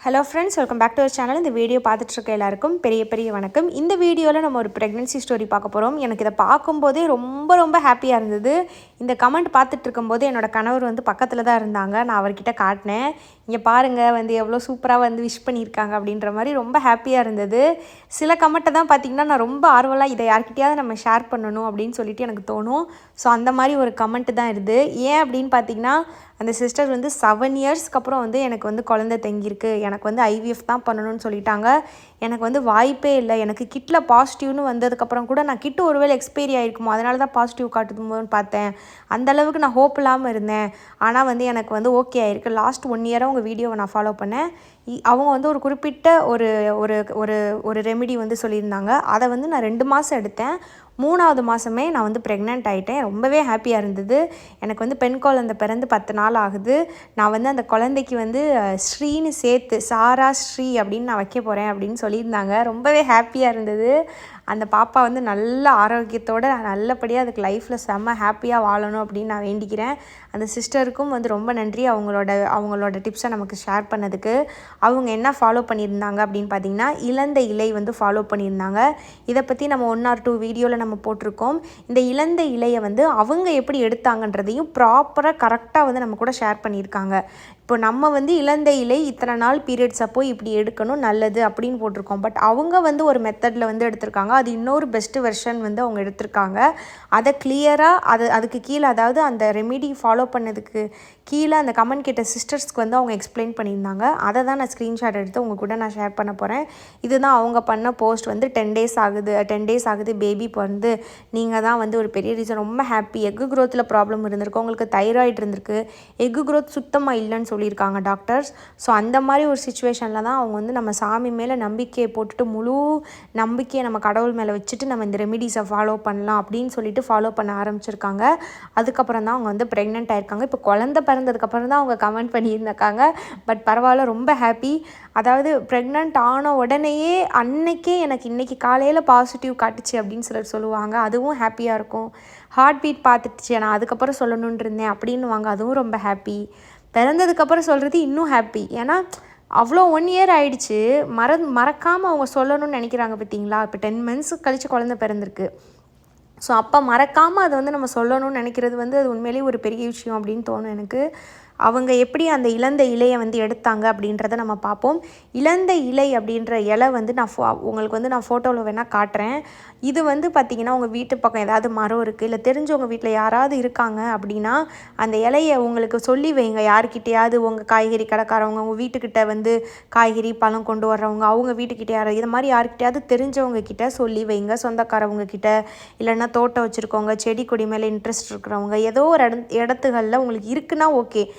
Hello friends welcome back to our channel இந்த video பார்த்துட்ருக்க எல்லாருக்கும் பெரிய பெரிய வணக்கம். இந்த வீடியோவில் நம்ம ஒரு ப்ரெக்னென்சி ஸ்டோரி பார்க்க போகிறோம் எனக்கு இதை பார்க்கும்போதே ரொம்ப ரொம்ப ஹாப்பியாக இருந்தது. இந்த கமெண்ட் பார்த்துட்டு இருக்கும்போது என்னோட கணவர் வந்து பக்கத்தில் தான் இருந்தாங்க. நான் அவர்கிட்ட காட்டினேன். இங்கே பாருங்கள் வந்து எவ்வளோ சூப்பராக வந்து விஷ் பண்ணியிருக்காங்க அப்படின்ற மாதிரி ரொம்ப ஹாப்பியாக இருந்தது. சில கமெண்ட்டை தான் பார்த்திங்கன்னா நான் ரொம்ப ஆர்வலாக இதை யார்கிட்டயாவது நம்ம ஷேர் பண்ணணும் அப்படின்னு சொல்லிட்டு எனக்கு தோணும். ஸோ அந்த மாதிரி ஒரு கமெண்ட் தான் இருது ஏன் அப்படின்னு பார்த்தீங்கன்னா அந்த சிஸ்டர் வந்து செவன் இயர்ஸ்க்கு அப்புறம் வந்து எனக்கு வந்து குழந்தை தங்கியிருக்கு. எனக்கு வந்து ஐவிஎஃப் தான் பண்ணணும்னு சொல்லிட்டாங்க. எனக்கு வந்து வாய்ப்பே இல்லை. எனக்கு கிட்டில் பாசிட்டிவ்னு வந்ததுக்கப்புறம் கூட நான் கிட்டு ஒருவேளை எக்ஸ்பைரி ஆகிருக்குமோ அதனால தான் பாசிட்டிவ் காட்டுதுமோன்னு பார்த்தேன். அந்த அளவுக்கு நான் ஹோப் இல்லாமல் இருந்தேன். ஆனால் வந்து எனக்கு வந்து ஓகே ஆயிருக்கு. லாஸ்ட் ஒன் இயராக உங்கள் வீடியோவை நான் ஃபாலோ பண்ணேன். இ- அவங்க வந்து ஒரு குறிப்பிட்ட ஒரு ஒரு ஒரு ஒரு ரெமெடி வந்து சொல்லியிருந்தாங்க. அதை வந்து நான் ரெண்டு மாதம் எடுத்தேன். மூணாவது மாதமே நான் வந்து ப்ரெக்னென்ட் ஆகிட்டேன் ரொம்பவே ஹாப்பியாக இருந்தது. எனக்கு வந்து பெண் குழந்தை பிறந்து பத்து நாள் ஆகுது. நான் வந்து அந்த குழந்தைக்கு வந்து ஸ்ரீன்னு சேர்த்து சாரா ஸ்ரீ அப்படின்னு நான் வைக்க போகிறேன் அப்படின்னு சொல்லியிருந்தாங்க. ரொம்பவே ஹாப்பியாக இருந்தது. அந்த பாப்பா வந்து நல்ல ஆரோக்கியத்தோடு நல்லபடியாக அதுக்கு லைஃப்பில் செம்ம ஹாப்பியாக வாழணும் அப்படின்னு நான் வேண்டிக்கிறேன். அந்த சிஸ்டருக்கும் வந்து ரொம்ப நன்றி. அவங்களோட அவங்களோட டிப்ஸை நமக்கு ஷேர் பண்ணதுக்கு. அவங்க என்ன ஃபாலோ பண்ணியிருந்தாங்க அப்படின்னு பார்த்தீங்கன்னா இழந்த இலை வந்து ஃபாலோ பண்ணியிருந்தாங்க. இதை பற்றி நம்ம ஒன் ஆர் டூ வீடியோவில் நம்ம போட்டிருக்கோம். இந்த இழந்த இலையை வந்து அவங்க எப்படி எடுத்தாங்கன்றதையும் ப்ராப்பராக கரெக்டாக வந்து நம்ம கூட ஷேர் பண்ணியிருக்காங்க. இப்போ நம்ம வந்து இழந்த இலை இத்தனை நாள் பீரியட்ஸ் அப்போ இப்படி எடுக்கணும் நல்லது அப்படின்னு போட்டிருக்கோம். பட் அவங்க வந்து ஒரு மெத்தடில் வந்து எடுத்திருக்காங்க. அது இன்னொரு பெஸ்ட்டு வெர்ஷன் வந்து அவங்க எடுத்திருக்காங்க. அதை கிளியராக அது அதுக்கு கீழே அதாவது அந்த ரெமிடி ஃபாலோ பண்ணதுக்கு கீழே அந்த கமெண்ட் கேட்ட சிஸ்டர்ஸ்க்கு வந்து அவங்க எக்ஸ்பிளைன் பண்ணியிருந்தாங்க. அதை தான் நான் ஸ்க்ரீன்ஷாட் எடுத்து உங்கள் கூட நான் ஷேர் பண்ண போகிறேன் இதுதான் அவங்க பண்ண போஸ்ட் வந்து டென் டேஸ் ஆகுது டென் டேஸ் ஆகுது பேபி பிறந்து நீங்கள் தான் வந்து ஒரு பெரிய ரீசன் ரொம்ப ஹாப்பி எக்கு க்ரோத்தில் ப்ராப்ளம் இருந்திருக்கு. உங்களுக்கு தைராய்டு இருந்திருக்கு. எக்கு க்ரோத் சுத்தமாக இல்லைன்னு சொல்லியிருக்காங்க டாக்டர்ஸ் ஸோ அந்த மாதிரி ஒரு சுச்சுவேஷனில் தான் அவங்க வந்து நம்ம சாமி மேலே நம்பிக்கையை போட்டுட்டு முழு நம்பிக்கையை நம்ம கடவுள் மேலே வச்சுட்டு நம்ம இந்த ரெமிடிஸை ஃபாலோ பண்ணலாம் அப்படின்னு சொல்லிட்டு ஃபாலோ பண்ண ஆரம்பிச்சிருக்காங்க. அதுக்கப்புறம் தான் அவங்க வந்து ப்ரெக்னென்ட் ஆயிருக்காங்க. இப்போ குழந்த பிறந்ததுக்கப்புறம் தான் அவங்க கமெண்ட் பண்ணியிருந்தாங்க பட் பரவாயில்ல ரொம்ப ஹாப்பி அதாவது ப்ரெக்னென்ட் ஆன உடனேயே அன்னைக்கே எனக்கு இன்னைக்கு காலையில் பாசிட்டிவ் காட்டுச்சு அப்படின்னு சிலர் சொல்லுவாங்க. அதுவும் ஹாப்பியாக இருக்கும். ஹார்ட் பீட் பார்த்துட்டுச்சு நான் அதுக்கப்புறம் சொல்லணுன்ட்டு இருந்தேன் அப்படின்னுவாங்க. அதுவும் ரொம்ப ஹாப்பி பிறந்ததுக்கப்புறம் சொல்கிறது இன்னும் ஹாப்பி ஏன்னா அவ்வளோ ஒன் இயர் ஆயிடுச்சு. மற மறக்காமல் அவங்க சொல்லணும்னு நினைக்கிறாங்க பார்த்தீங்களா இப்போ டென் மந்த்ஸ் கழித்து குழந்த பிறந்திருக்கு. ஸோ அப்போ மறக்காமல் அதை வந்து நம்ம சொல்லணும்னு நினைக்கிறது வந்து அது உண்மையிலேயே ஒரு பெரிய விஷயம் அப்படின்னு தோணும் எனக்கு. அவங்க எப்படி அந்த இழந்த இலையை வந்து எடுத்தாங்க அப்படின்றத நம்ம பார்ப்போம். இழந்த இலை அப்படின்ற இலை வந்து நான் ஃபோ உங்களுக்கு வந்து நான் ஃபோட்டோவில் வேணால் காட்டுறேன். இது வந்து பார்த்திங்கன்னா உங்கள் வீட்டு பக்கம் ஏதாவது மரம் இருக்குது இல்லை தெரிஞ்சவங்க வீட்டில் யாராவது இருக்காங்க அப்படின்னா அந்த இலையை உங்களுக்கு சொல்லி வைங்க. யாருக்கிட்டேயாவது உங்கள் காய்கறி கடைக்காரவங்க உங்கள் வீட்டுக்கிட்ட வந்து காய்கறி பழம் கொண்டு வர்றவங்க அவங்க வீட்டுக்கிட்ட யாராவது இது மாதிரி யாருக்கிட்டையாவது தெரிஞ்சவங்க கிட்ட சொல்லி வைங்க. சொந்தக்காரவங்க கிட்ட இல்லைன்னா தோட்டம் வச்சுருக்கவங்க செடி கொடி மேலே இன்ட்ரெஸ்ட் இருக்கிறவங்க ஏதோ ஒரு இட இடத்துகளில் உங்களுக்கு இருக்குன்னா ஓகே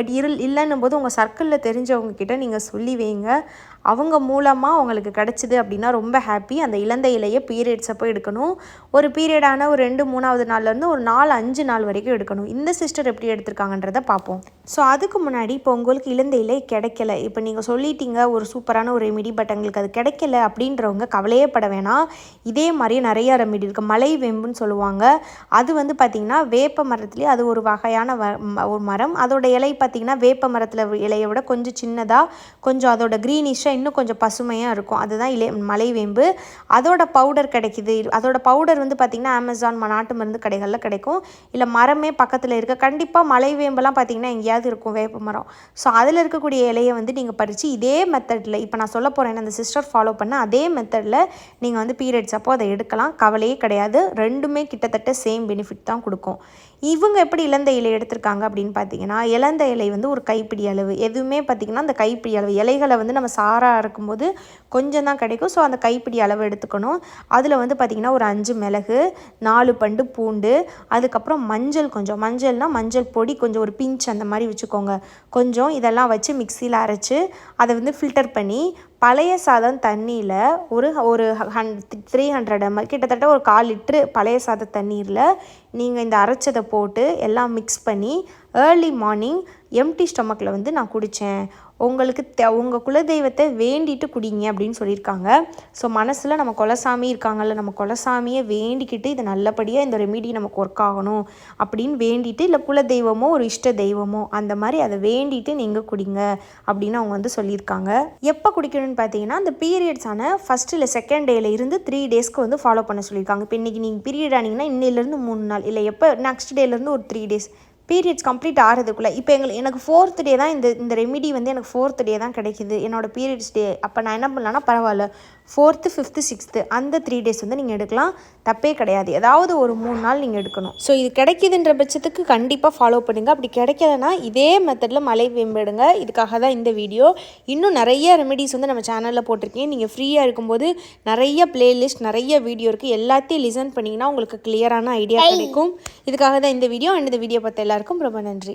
பட் இரு இல்லைன்னும் போது உங்கள் சர்க்கிளில் தெரிஞ்சவங்கக்கிட்ட நீங்கள் சொல்லி வைங்க. அவங்க மூலமாக உங்களுக்கு கிடச்சிது அப்படின்னா ரொம்ப ஹாப்பி அந்த இழந்த இலையை பீரியட்ஸ் அப்போ எடுக்கணும். ஒரு பீரியடான ஒரு ரெண்டு மூணாவது நாள்லேருந்து ஒரு நாலு அஞ்சு நாள் வரைக்கும் எடுக்கணும். இந்த சிஸ்டர் எப்படி எடுத்திருக்காங்கன்றதை பார்ப்போம். ஸோ அதுக்கு முன்னாடி இப்போ உங்களுக்கு இழந்த இலை கிடைக்கல. இப்போ நீங்கள் சொல்லிட்டீங்க ஒரு சூப்பரான ஒரு ரெமிடி பட் எங்களுக்கு அது கிடைக்கல அப்படின்றவங்க கவலையே பட வேணாம். இதே மாதிரி நிறைய ரெமிடி இருக்குது மலை வெம்புன்னு சொல்லுவாங்க. அது வந்து பார்த்திங்கன்னா வேப்ப மரத்துலேயே அது ஒரு வகையான ம- ஒரு மரம். அதோட இலை பார்த்திங்கன்னா வேப்ப மரத்தில் இலையை விட கொஞ்சம் சின்னதாக கொஞ்சம் அதோட க்ரீனிஷாக இன்னும் கொஞ்சம் பசுமையாக இருக்கும். அதுதான் இலை மலைவேம்பு அதோட பவுடர் கிடைக்குது. அதோட பவுடர் வந்து பார்த்திங்கன்னா அமேசான் ம- நாட்டு மருந்து கடைகளில் கிடைக்கும். இல்லை மரமே பக்கத்தில் இருக்க. கண்டிப்பாக மலைவேம்பெல்லாம் பார்த்திங்கன்னா எங்கேயாவது இருக்கும் வேப்ப மரம். ஸோ அதில் இருக்கக்கூடிய இலையை வந்து நீங்கள் பறித்து இதே மெத்தடில் இப்போ நான் சொல்ல போகிறேன் அந்த சிஸ்டர் ஃபாலோ பண்ண அதே மெத்தடில் நீங்கள் வந்து பீரியட்ஸ் அப்போ அதை எடுக்கலாம். கவலையே கிடையாது. ரெண்டுமே கிட்டத்தட்ட சேம் பெனிஃபிட் தான் கொடுக்கும். இவங்க எப்படி இலந்த இலை எடுத்திருக்காங்க அப்படின்னு பார்த்தீங்கன்னா இளந்த இலை வந்து ஒரு கைப்பிடி அளவு. எதுவுமே பார்த்தீங்கன்னா அந்த கைப்பிடி அளவு. இலைகளை வந்து நம்ம சாராக இருக்கும்போது கொஞ்சம் தான் கிடைக்கும். ஸோ அந்த கைப்பிடி அளவு எடுத்துக்கணும். அதில் வந்து பார்த்திங்கன்னா ஒரு அஞ்சு மிளகு நாலு பண்டு பூண்டு அதுக்கப்புறம் மஞ்சள் கொஞ்சம். மஞ்சள்னால் மஞ்சள் பொடி கொஞ்சம் ஒரு பிஞ்ச் அந்த மாதிரி வச்சுக்கோங்க. கொஞ்சம் இதெல்லாம் வச்சு மிக்சியில் அரைச்சி அதை வந்து ஃபில்டர் பண்ணி பழைய சாதம் தண்ணியில் ஒரு ஒரு ஹன் த்ரீ ஹண்ட்ரட் எம்எல் கிட்டத்தட்ட ஒரு கால் லிட்ரு பழைய சாத தண்ணீரில் நீங்கள் இந்த அரைச்சதை போட்டு எல்லாம் மிக்ஸ் பண்ணி ஏர்லி மார்னிங் எம்டி ஸ்டொமக்கில் வந்து நான் குடித்தேன் உங்களுக்கு த உங்கள் குலதெய்வத்தை வேண்டிட்டு குடிங்க அப்படின்னு சொல்லியிருக்காங்க. ஸோ மனசில் நம்ம குலசாமி இருக்காங்கல்ல நம்ம குலசாமியை வேண்டிக்கிட்டு இது நல்லபடியாக இந்த ரெமிடி நமக்கு ஒர்க் ஆகணும் அப்படின்னு வேண்டிட்டு இல்லை குலதெய்வமோ ஒரு இஷ்ட தெய்வமோ அந்த மாதிரி அதை வேண்டிட்டு நீங்கள் குடிங்க அப்படின்னு அவங்க வந்து சொல்லியிருக்காங்க. எப்போ குடிக்கணும்னு பார்த்தீங்கன்னா அந்த பீரியட்ஸான ஃபஸ்ட்டு இல்லை செகண்ட் டேல இருந்து த்ரீ டேஸ்க்கு வந்து ஃபாலோ பண்ண சொல்லியிருக்காங்க. இப்போ இன்றைக்கி நீங்கள் பீரியட் ஆனீங்கன்னா இன்னிலேருந்து மூணு நாள் இல்லை எப்போ நெக்ஸ்ட் டேலேருந்து ஒரு த்ரீ டேஸ் பீரியட்ஸ் கம்ப்ளீட் ஆகிறதுக்குள்ளே இப்போ எங்களுக்கு எனக்கு ஃபோர்த் டே தான் இந்த இந்த ரெமிடி வந்து எனக்கு ஃபோர்த் டே தான் கிடைக்குது. என்னோட பீரியட்ஸ் டே அப்போ நான் என்ன பண்ணலான்னா பரவாயில்ல. ஃபோர்த்து ஃபிஃப்த்து சிக்ஸ்த்து அந்த த்ரீ டேஸ் வந்து நீங்கள் எடுக்கலாம். தப்பே கிடையாது. ஏதாவது ஒரு மூணு நாள் நீங்கள் எடுக்கணும். ஸோ இது கிடைக்குதுன்ற பட்சத்துக்கு கண்டிப்பாக ஃபாலோ பண்ணுங்கள் அப்படி கிடைக்கலனா இதே மெத்தடில் மலை வேம்பிடுங்க இதுக்காக தான் இந்த வீடியோ இன்னும் நிறைய ரெமெடிஸ் வந்து நம்ம சேனலில் போட்டிருக்கேன். நீங்கள் ஃப்ரீயாக இருக்கும்போது நிறைய பிளேலிஸ்ட் நிறைய வீடியோ இருக்குது எல்லாத்தையும் லிசன் பண்ணிங்கன்னா உங்களுக்கு கிளியரான ஐடியா கிடைக்கும். இதுக்காக தான் இந்த வீடியோ அண்ட் இந்த வீடியோ பார்த்த எல்லாருக்கும் ரொம்ப நன்றி.